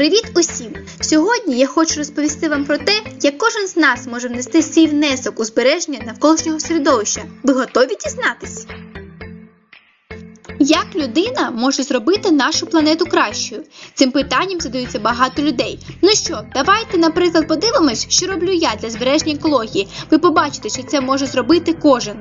Привіт усім! Сьогодні я хочу розповісти вам про те, як кожен з нас може внести свій внесок у збереження навколишнього середовища. Ви готові дізнатись? Як людина може зробити нашу планету кращою? Цим питанням задаються багато людей. Ну що, давайте, наприклад, подивимось, що роблю я для збереження екології. Ви побачите, що це може зробити кожен.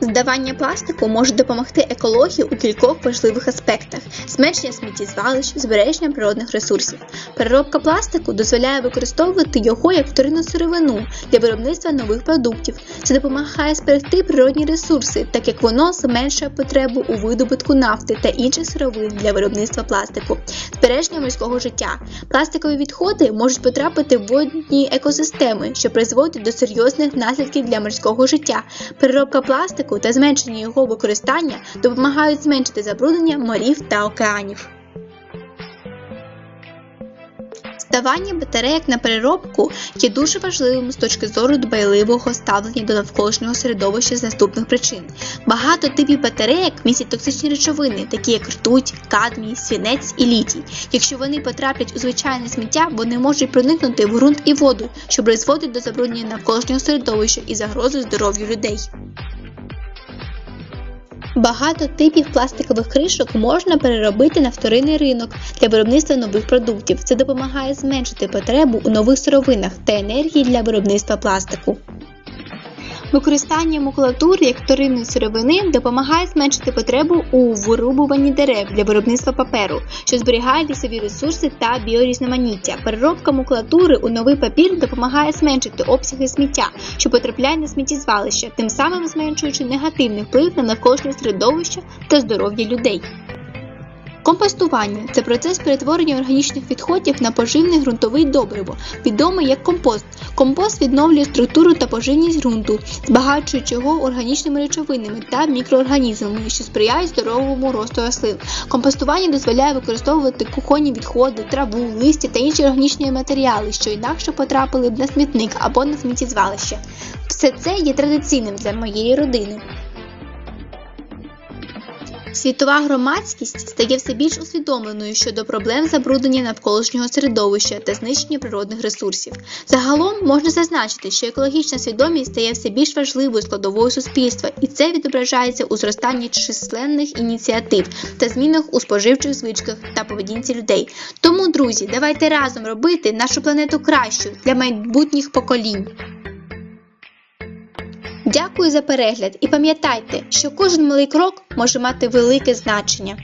Здавання пластику може допомогти екології у кількох важливих аспектах: зменшення сміттєзвалищ, збереження природних ресурсів. Переробка пластику дозволяє використовувати його як вторинну сировину для виробництва нових продуктів. Це допомагає зберегти природні ресурси, так як воно зменшує потребу у видобутку нафти та інших сировин для виробництва пластику. Збереження морського життя. Пластикові відходи можуть потрапити в водні екосистеми, що призводить до серйозних наслідків для морського життя. Переробка пластику та зменшення його використання допомагають зменшити забруднення морів та океанів. Здавання батарейок на переробку є дуже важливим з точки зору дбайливого ставлення до навколишнього середовища з наступних причин. Багато типів батарейок містять токсичні речовини, такі як ртуть, кадмій, свінець і літій. Якщо вони потраплять у звичайне сміття, вони можуть проникнути в ґрунт і воду, що призводить до забруднення навколишнього середовища і загрози здоров'ю людей. Багато типів пластикових кришок можна переробити на вторинний ринок для виробництва нових продуктів. Це допомагає зменшити потребу у нових сировинах та енергії для виробництва пластику. Використання макулатури як вторинної сировини допомагає зменшити потребу у вирубуванні дерев для виробництва паперу, що зберігає лісові ресурси та біорізноманіття. Переробка макулатури у новий папір допомагає зменшити обсяги сміття, що потрапляє на сміттєзвалище, тим самим зменшуючи негативний вплив на навколишнє середовище та здоров'я людей. Компостування це процес перетворення органічних відходів на поживне ґрунтове добриво, відомий як компост. Компост відновлює структуру та поживність ґрунту, збагачуючи його органічними речовинами та мікроорганізмами, що сприяють здоровому росту рослин. Компостування дозволяє використовувати кухонні відходи, траву, листя та інші органічні матеріали, що інакше потрапили б на смітник або на сміттєзвалище. Все це є традиційним для моєї родини. Світова громадськість стає все більш усвідомленою щодо проблем забруднення навколишнього середовища та знищення природних ресурсів. Загалом можна зазначити, що екологічна свідомість стає все більш важливою складовою суспільства, і це відображається у зростанні численних ініціатив та змінах у споживчих звичках та поведінці людей. Тому, друзі, давайте разом робити нашу планету кращою для майбутніх поколінь. Дякую за перегляд і пам'ятайте, що кожен малий крок може мати велике значення.